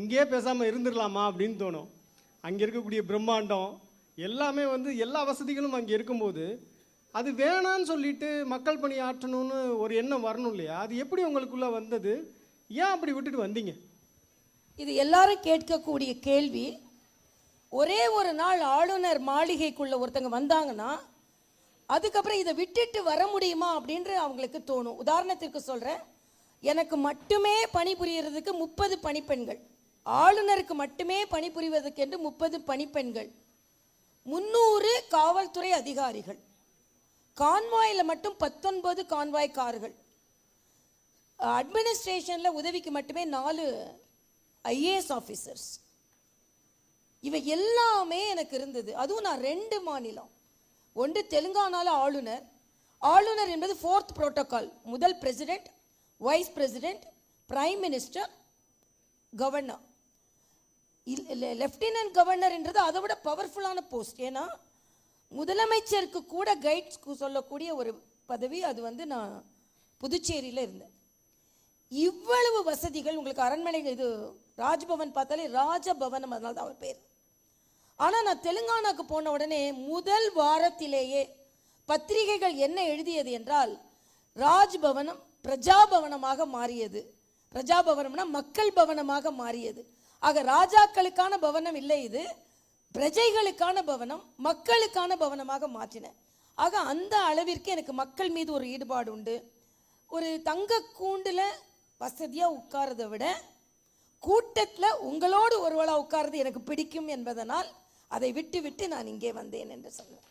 இங்கேயே பேசாமல் இருந்துடலாமா அப்படின்னு தோணும். அங்கே இருக்கக்கூடிய பிரம்மாண்டம் எல்லாமே வந்து எல்லா வசதிகளும் அங்கே இருக்கும்போது அது வேணான்னு சொல்லிட்டு மக்கள் பணி ஆற்றணும்னு ஒரு எண்ணம் வரணும் இல்லையா? அது எப்படி உங்களுக்குள்ளே வந்தது? ஏன் அப்படி விட்டுட்டு வந்தீங்க? இது எல்லாரும் கேட்கக்கூடிய கேள்வி. ஒரே ஒரு நாள் ஆளுநர் மாளிகைக்குள்ள ஒருத்தங்க வந்தாங்கன்னா அதுக்கப்புறம் இதை விட்டுட்டு வர முடியுமா அப்படின்ற அவங்களுக்கு தோணும். உதாரணத்திற்கு சொல்கிறேன் எனக்கு மட்டுமே பணிபுரியறதுக்கு முப்பது பணிப்பெண்கள். ஆளுநருக்கு மட்டுமே பணிபுரிவதற்கென்று முப்பது பணிப்பெண்கள் முந்நூறு காவல்துறை அதிகாரிகள் கான்வாயில் மட்டும் பத்தொன்பது கான்வாய் கார்கள் அட்மினிஸ்ட்ரேஷனில் உதவிக்கு மட்டுமே நாலு ஐஏஎஸ் ஆஃபீஸர்ஸ். இவை எல்லாமே எனக்கு இருந்தது. அதுவும் நான் ரெண்டு மாநிலம். ஒன்று தெலுங்கானால ஆளுநர் ஆளுநர் என்பது ஃபோர்த் புரோட்டோக்கால் முதல் president vice president prime minister governor lieutenant கவர்னர்ன்றது அதை விட பவர்ஃபுல்லான போஸ்ட் ஏன்னா முதலமைச்சருக்கு கூட கைட்ஸ் சொல்லக்கூடிய ஒரு பதவி அது வந்து நான் புதுச்சேரியில் இருந்தேன். இவ்வளவு வசதிகள் உங்களுக்கு அரண்மனை இது ராஜ்பவன் பார்த்தாலே ராஜபவனம் அதனால தான் அவர் பேர். ஆனால் நான் தெலுங்கானாக்கு போன உடனே முதல் வாரத்திலேயே பத்திரிகைகள் என்ன எழுதியது என்றால் ராஜ்பவனம் பிரஜாபவனமாக மாறியது. பிரஜாபவனம்னா மக்கள் பவனமாக மாறியது. ஆக ராஜாக்களுக்கான பவனம் இல்லை இது. பிரஜைகளுக்கான பவனம் மக்களுக்கான பவனமாக மாற்றினேன் ஆக அந்த அளவிற்கு எனக்கு மக்கள் மீது ஒரு ஈடுபாடு உண்டு. ஒரு தங்க கூண்டில் வசதியாக உட்காரதை விட கூட்டத்தில் உங்களோடு ஒருவளாக உட்கார்றது எனக்கு பிடிக்கும் என்பதனால் அதை விட்டு விட்டு நான் இங்கே வந்தேன் என்று சொல்லுவேன்